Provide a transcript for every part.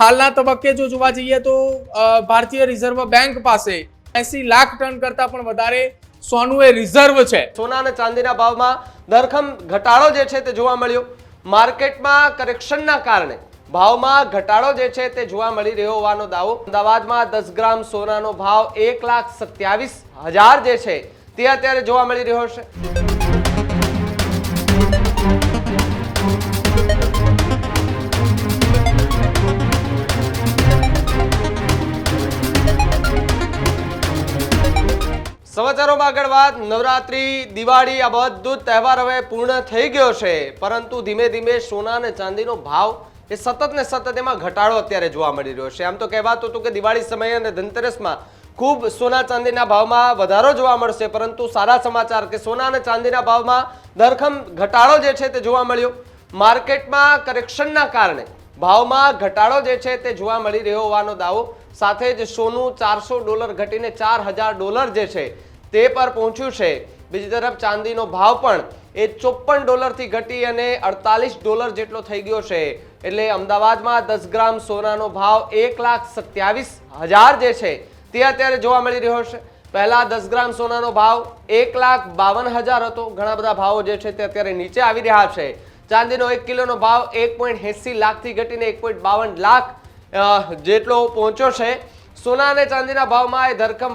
હાલના તબક્કે જો જોવા જઈએ તો ભારતીય રિઝર્વ બેંક પાસે એસી લાખ ટન કરતાં પણ વધારે સોનું એ રિઝર્વ છે. સોના અને ચાંદીના ભાવમાં ધરખમ ઘટાડો જે છે તે જોવા મળ્યો. માર્કેટમાં કરેક્શનના કારણે ભાવમાં ઘટાડો જે છે તે જોવા મળી રહ્યો હોવાનો દાવો. અમદાવાદમાં દસ ગ્રામ સોનાનો ભાવ એક લાખ સત્યાવીસ હજાર જે છે તે અત્યારે જોવા મળી રહ્યો છે. સમાચારોમાં આગળ વાત. નવરાત્રી, દિવાળી, આ બધું તહેવાર હવે પૂર્ણ થઈ ગયો છે. પરંતુ ધીમે ધીમે સોના અને ચાંદીનો ભાવ એ સતત ને સતત એમાં ઘટાડો અત્યારે જોવા મળી રહ્યો છે. આમ તો કહેવાતું હતું કે દિવાળી સમયે અને ધનતેરસમાં ખૂબ સોના ચાંદીના ભાવમાં વધારો જોવા મળશે. પરંતુ સારા સમાચાર કે સોના અને ચાંદીના ભાવમાં ધરખમ ઘટાડો જે છે તે જોવા મળ્યો. માર્કેટમાં કરેક્શનના કારણે ભાવમાં ઘટાડો જે છે તે જોવા મળી રહ્યો હોવાનો દાવો. સાથે જ સોનું ચારસો ડોલર ઘટીને ચાર હજાર ડોલર જે છે તે પર પહોંચ્યું છે. બીજી તરફ ચાંદીનો ભાવ પણ એ ચોપન ડોલરથી ઘટી અને અડતાલીસ ડોલર જેટલો થઈ ગયો છે. એટલે અમદાવાદમાં દસ ગ્રામ સોનાનો ભાવ એક લાખ સત્યાવીસ હજાર જે છે, તે અત્યારે જોવા મળી રહ્યો છે. પહેલા દસ ગ્રામ સોનાનો ભાવ એક લાખ બાવન હજાર હતો. ઘણા બધા ભાવો જે છે તે અત્યારે નીચે આવી રહ્યા છે. ચાંદીનો એક કિલોનો ભાવ એક પોઈન્ટ એંસી લાખથી ઘટીને એક પોઈન્ટ બાવન લાખ જેટલો પહોંચ્યો છે. સોના અને ચાંદીના ભાવમાં એ ધરખમ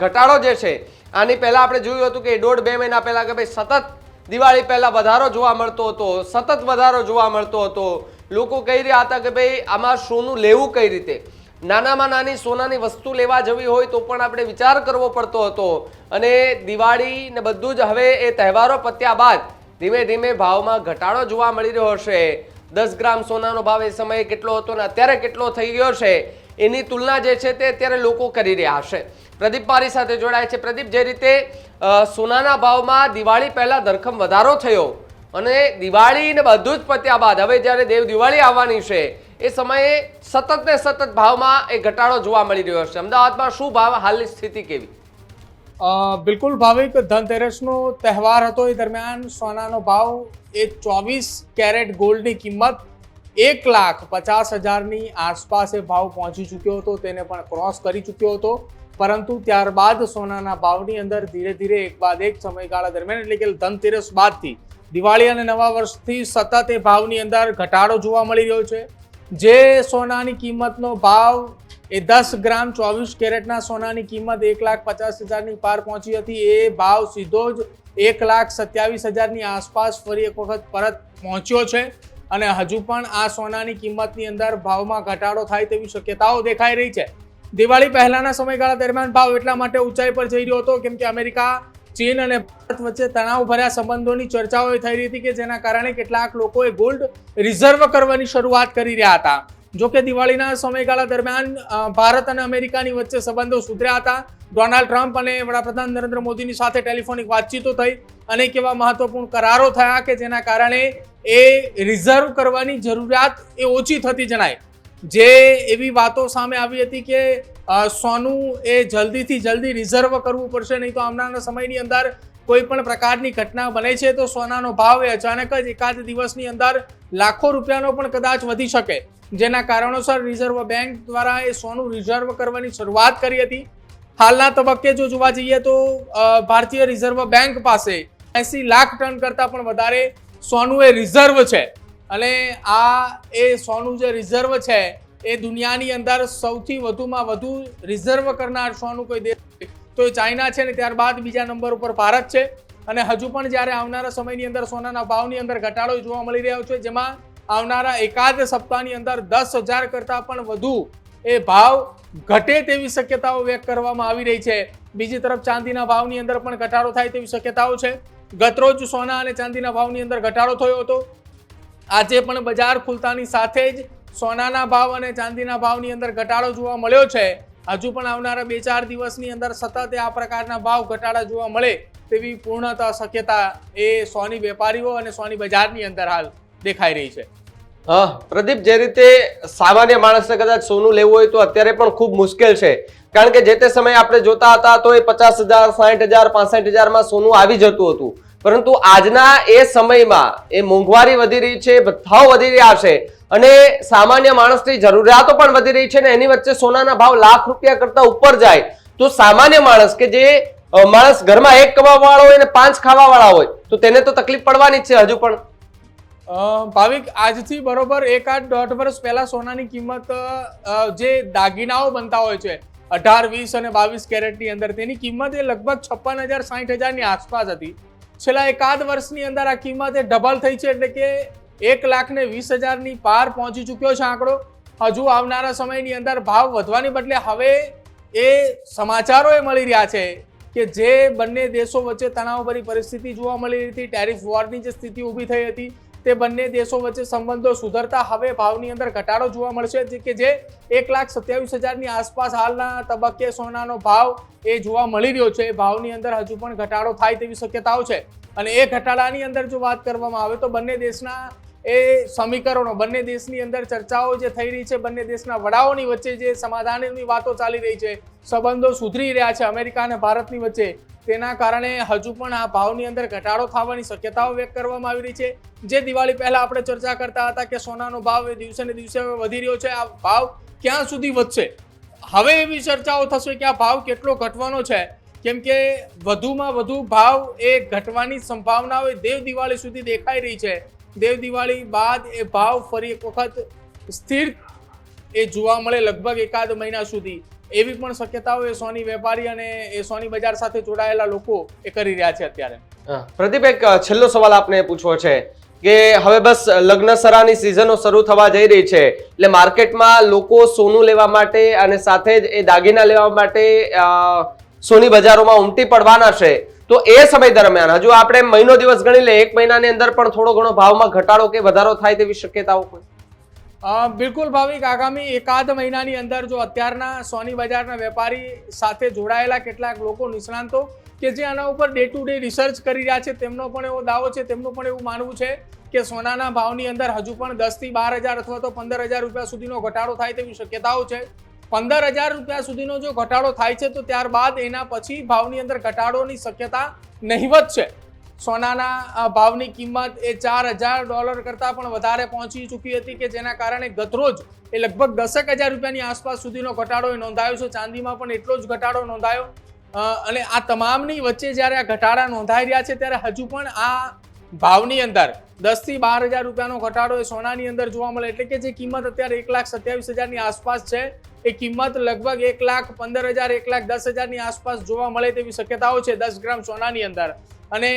ઘટાડો જે છે આની પહેલા આપણે જોયું હતું કે દોઢ બે મહિના પહેલા કે ભાઈ સતત દિવાળી પહેલા વધારો જોવા મળતો હતો, સતત વધારો જોવા મળતો હતો. લોકો કહી રહ્યા હતા કે ભાઈ, આમાં સોનું લેવું કઈ રીતે? નાનામાં નાની સોનાની વસ્તુ લેવા જવી હોય તો પણ આપણે વિચાર કરવો પડતો હતો. અને દિવાળી ને બધું જ હવે એ તહેવારો પત્યા બાદ ધીમે ધીમે ભાવમાં ઘટાડો જોવા મળી રહ્યો છે દસ ગ્રામ સોનાનો ભાવ એ સમયે કેટલો હતો ને અત્યારે કેટલો થઈ ગયો છે, એની તુલના જે છે તે અત્યારે લોકો કરી રહ્યા છે. પ્રદીપ પારી સાથે જોડાય છે. પ્રદીપ, જે રીતે સોનાના ભાવમાં દિવાળી પહેલા ધરખમ વધારો થયો અને દિવાળી ને બધું જ પત્યા બાદ, હવે જ્યારે દેવ દિવાળી આવવાની છે, એ સમયે સતત ને સતત ભાવમાં એ ઘટાડો જોવા મળી રહ્યો છે. અમદાવાદમાં શું ભાવ, હાલની સ્થિતિ કેવી? બિલકુલ ભાવિક ધનતેરસનો તહેવાર હતો એ દરમિયાન. સોનાનો ભાવ એ ચોવીસ કેરેટ ગોલ્ડની કિંમત એક લાખ પચાસ હજારની આસપાસ એ ભાવ પહોંચી ચૂક્યો હતો. તેને પણ ક્રોસ કરી ચૂક્યો હતો. પરંતુ ત્યારબાદ સોનાના ભાવની અંદર ધીરે ધીરે એક બાદ એક સમયગાળા દરમિયાન, એટલે કે ધનતેરસ બાદથી દિવાળી અને નવા વર્ષથી સતત એ ભાવની અંદર ઘટાડો જોવા મળી રહ્યો છે. જે સોનાની કિંમતનો ભાવ એ દસ ગ્રામ ચોવીસ કેરેટના સોનાની કિંમત એક લાખ પચાસ હજારની પાર પહોંચી હતી, એ ભાવ સીધો જ એક લાખ સત્યાવીસ હજારની આસપાસ ફરી એક વખત પરત પહોંચ્યો છે. અને હજુ પણ આ સોનાની કિંમતની અંદર ભાવમાં ઘટાડો થાય તેવી શક્યતાઓ દેખાઈ રહી છે. દિવાળી પહેલાના સમયગાળા દરમિયાન ભાવ એટલા માટે ઊંચાઈ પર જઈ રહ્યો હતો, કેમ કે અમેરિકા, ચીન અને ભારત વચ્ચે તણાવભર્યા સંબંધોની ચર્ચાઓ થઈ રહી હતી કે જેના કારણે કેટલાક લોકોએ ગોલ્ડ રિઝર્વ કરવાની શરૂઆત કરી રહ્યા હતા. જો કે દિવાળીના સમયગાળા દરમિયાન ભારત અને અમેરિકાની વચ્ચે સંબંધો સુધર્યા હતા. ડોનાલ્ડ ટ્રમ્પ અને વડાપ્રધાન નરેન્દ્ર મોદીની સાથે ટેલિફોનિક વાતચીતો થઈ. અનેક એવા મહત્વપૂર્ણ કરારો થયા કે જેના કારણે એ રિઝર્વ કરવાની જરૂરિયાત એ ઓછી થતી જણાય. જે એવી વાતો સામે આવી હતી કે સોનું એ જલ્દીથી જલ્દી રિઝર્વ કરવું પડશે, નહીં તો આવનારના સમયની અંદર કોઈ પણ પ્રકારની ઘટના બને છે, તો સોનાનો ભાવ એ અચાનક જ એકાદ દિવસની અંદર લાખો રૂપિયાનો પણ કદાચ વધી શકે. જેના કારણોસર રિઝર્વ બેંક દ્વારા એ સોનું રિઝર્વ કરવાની શરૂઆત કરી હતી. હાલના તબક્કે જો જોવા જઈએ તો ભારતીય રિઝર્વ બેંક પાસે એસી લાખ ટન કરતાં પણ વધારે સોનું એ રિઝર્વ છે. અને આ એ સોનું જે રિઝર્વ છે, એ દુનિયાની અંદર સૌથી વધુમાં વધુ રિઝર્વ કરનાર સોનું કોઈ દેશ તો એ ચાઇના છે ને, ત્યારબાદ બીજા નંબર ઉપર ભારત છે. અને હજુ પણ જ્યારે આવનારા સમયની અંદર સોનાના ભાવની અંદર ઘટાડો જોવા મળી રહ્યો છે, જેમાં આવનારા એકાદ સપ્તાહની અંદર દસ હજાર કરતાં પણ વધુ એ ભાવ ઘટે તેવી શક્યતાઓ વ્યક્ત કરવામાં આવી રહી છે. બીજી તરફ ચાંદીના ભાવની અંદર પણ ઘટાડો થાય તેવી શક્યતાઓ છે. ગતરોજ સોના અને ચાંદીના ભાવની અંદર ઘટાડો થયો હતો. આજે પણ બજાર ખુલતાની સાથે જ સોનાના ભાવ અને ચાંદીના ભાવની અંદર ઘટાડો જોવા મળ્યો છે. હજુ પણ આવનારા બે ચાર દિવસની અંદર સતત આ પ્રકારના ભાવ ઘટાડા જોવા મળે તેવી પૂર્ણતઃ શક્યતા એ સોની વેપારીઓ અને સોની બજારની અંદર હાલ દેખાઈ રહી છે. પ્રદીપ, જે રીતે સામાન્ય માણસને કદાચ સોનું લેવું હોય તો અત્યારે પણ ખૂબ મુશ્કેલ છે. કારણ કે જે તે સમયે આપણે જોતા હતા તો એ પચાસ હજાર સાઠ હજાર, પાસઠ હજારમાં સોનું આવી જતું હતું. પરંતુ આજના એ સમયમાં એ મોંઘવારી વધી રહી છે ભાવ વધી રહ્યા છે અને સામાન્ય માણસની જરૂરિયાતો પણ વધી રહી છે ને એની વચ્ચે સોનાના ભાવ લાખ રૂપિયા કરતા ઉપર જાય તો સામાન્ય માણસ કે જે માણસ ઘરમાં એક કમાવા વાળો હોય ને પાંચ ખાવા વાળા હોય તો તેને તો તકલીફ પડવાની જ છે હજુ પણ. ભાવિક આજથી બરોબર એકાદ દોઢ વર્ષ પહેલા સોનાની કિંમત જે દાગીનાઓ બનતા હોય છે, અઢાર, વીસ અને બાવીસ કેરેટની અંદર તેની કિંમત એ લગભગ છપ્પન હજાર સાઠ હજારની આસપાસ હતી. છેલ્લા એકાદ વર્ષની અંદર આ કિંમત એ ડબલ થઈ છે એટલે કે એક લાખ ને વીસ હજારની પાર પહોંચી ચૂક્યો છે આંકડો. હજુ આવનારા સમયની અંદર ભાવ વધવાની બદલે હવે એ સમાચારો એ મળી રહ્યા છે કે જે બંને દેશો વચ્ચે તણાવભરી પરિસ્થિતિ જોવા મળી રહી હતી. ટેરિફ વોરની જે સ્થિતિ ઊભી થઈ હતી તે બંને દેશો વચ્ચે સંબંધો સુધરતા હવે ભાવની અંદર ઘટાડો જોવા મળશે. કે જે એક લાખ સત્યાવીસ હજારની આસપાસ હાલના તબક્કે સોનાનો ભાવ એ જોવા મળી રહ્યો છે. ભાવની અંદર હજુ પણ ઘટાડો થાય તેવી શક્યતાઓ છે. અને એ ઘટાડાની અંદર જો વાત કરવામાં આવે તો બંને દેશના એ સમીકરણો, બંને દેશની અંદર ચર્ચાઓ જે થઈ રહી છે, બંને દેશના વડાઓની વચ્ચે જે સમાધાનની વાતો ચાલી રહી છે, સંબંધો સુધરી રહ્યા છે અમેરિકા અને ભારતની વચ્ચે, તેના કારણે હજુ પણ આ ભાવની અંદર ઘટાડો થવાની શક્યતાઓ વ્યક્ત કરવામાં આવી રહી છે. જે દિવાળી પહેલા આપણે ચર્ચા કરતા હતા કે સોનાનો ભાવ એ દિવસે ને દિવસે વધી રહ્યો છે, આ ભાવ ક્યાં સુધી વધશે? હવે એવી ચર્ચાઓ થશે કે આ ભાવ કેટલો ઘટવાનો છે. કેમ કે વધુમાં વધુ ભાવ એ ઘટવાની સંભાવનાઓ દેવ દિવાળી સુધી દેખાઈ રહી છે. દેવ દિવાળી બાદ એ ભાવ ફરી એક વખત સ્થિર એ જોવા મળે લગભગ એકાદ મહિના સુધી. એવી પણ શક્યતાઓ એ સોની વેપારી અને એ સોની બજાર સાથે જોડાયેલા લોકો એ કરી રહ્યા છે અત્યારે. પ્રદીપ, એક છેલ્લો સવાલ આપને પૂછવો છે કે હવે બસ લગ્ન સરાની સિઝનો શરૂ થવા જઈ રહી છે એટલે માર્કેટમાં લોકો સોનું લેવા માટે અને સાથે જ એ દાગીના લેવા માટે સોની બજારોમાં ઉમટી પડવાના છે. તો એ સમય દરમિયાન, હજુ આપણે મહિનો દિવસ ગણી લે એક મહિનાની અંદર પણ થોડો ઘણો ભાવમાં ઘટાડો કે વધારો થાય તેવી શક્યતાઓ કોઈ બિલકુલ ભાવિક, આગામી એકાદ મહિનાની અંદર જો અત્યારના સોની બજારના વેપારી સાથે જોડાયેલા કેટલાક લોકો નિષ્ણાંતો કે જે આના ઉપર ડે ટુ ડે રિસર્ચ કરી રહ્યા છે, તેમનો પણ એવો દાવો છે, તેમનું પણ એવું માનવું છે કે સોનાના ભાવની અંદર હજુ પણ દસથી બાર હજાર અથવા તો પંદર હજાર રૂપિયા સુધીનો ઘટાડો થાય તેવી શક્યતાઓ છે. પંદર હજાર રૂપિયા સુધીનો જો ઘટાડો થાય છે, તો ત્યારબાદ એના પછી ભાવની અંદર ઘટાડોની શક્યતા નહીવત છે. સોનાના ભાવની કિંમત એ ચાર હજાર ડોલર કરતાં પણ વધારે પહોંચી ચૂકી હતી કે જેના કારણે ગતરોજ એ લગભગ દસેક હજાર રૂપિયાની આસપાસ સુધીનો ઘટાડો એ નોંધાયો છે. ચાંદીમાં પણ એટલો જ ઘટાડો નોંધાયો. અને આ તમામની વચ્ચે જ્યારે આ ઘટાડા નોંધાઈ રહ્યા છે, ત્યારે હજુ પણ આ ભાવની અંદર દસથી બાર હજાર રૂપિયાનો ઘટાડો એ સોનાની અંદર જોવા મળે. એટલે કે જે કિંમત અત્યારે એક લાખ સત્યાવીસ હજારની આસપાસ છે એ કિંમત લગભગ એક લાખ, પંદર હજાર, એક લાખ, દસ હજારની આસપાસ જોવા મળે તેવી શક્યતાઓ છે દસ ગ્રામ સોનાની અંદર. અને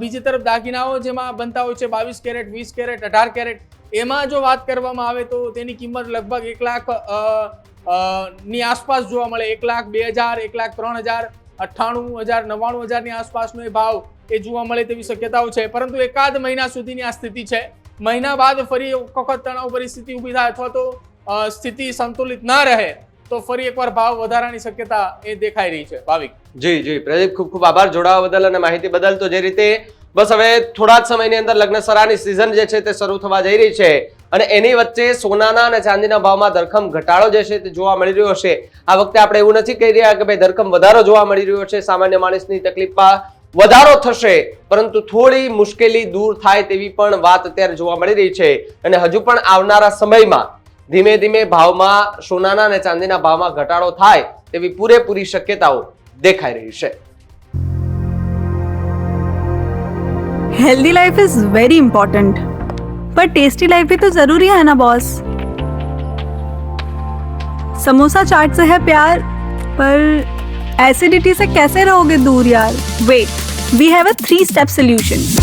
બીજી તરફ દાગીનાઓ જેમાં બનતા હોય છે બાવીસ કેરેટ, વીસ કેરેટ, અઢાર કેરેટ, એમાં જો વાત કરવામાં આવે તો તેની કિંમત લગભગ એક લાખની આસપાસ જોવા મળે. એક લાખ, બે હજાર, એક લાખ, ત્રણ હજાર, અઠ્ઠાણું હજાર, નવ્વાણું હજારની આસપાસનો એ ભાવ એ જોવા મળે તેવી શક્યતાઓ છે. પરંતુ એકાદ મહિના સુધીની આ સ્થિતિ છે. મહિના બાદ ફરી વખત તણાવ પરિસ્થિતિ ઊભી થાય અથવા તો સ્થિતિ સંતુલિત ના રહે, તો ફરી એકવાર ભાવ વધારાની શક્યતા એ દેખાઈ રહી છે. ભાવિક. જી જી. પ્રદીપ, ખૂબ ખૂબ આભાર જોડાવા બદલ અને માહિતી બદલ. તો જે રીતે બસ હવે થોડા જ સમયની અંદર લગ્નસરાની સિઝન જે છે તે શરૂ થવા જઈ રહી છે અને એની વચ્ચે સોનાના અને ચાંદીના ભાવમાં ધરખમ ઘટાડો જે છે તે જોવા મળી રહ્યો છે. આ વખતે આપણે એવું નથી કહી રહ્યા કે ભાઈ ધરખમ વધારો જોવા મળી રહ્યો છે. સામાન્ય માણસની તકલીફમાં વધારો થશે, પરંતુ થોડી મુશ્કેલી દૂર થાય તેવી પણ વાત અત્યારે જોવા મળી રહી છે. અને હજુ પણ આવનારા સમયમાં ધીમે ધીમે ભાવમાં સોનાના અને ચાંદીના ભાવમાં ઘટાડો થાય તેવી પૂરેપૂરી શક્યતાઓ દેખાઈ રહી છે healthy life is very important पर टेस्टी लाइफ भी तो जरूरी है ना बॉस समोसा चाट से है प्यार पर एसिडिटी से कैसे रहोगे दूर यार wait we have a three step solution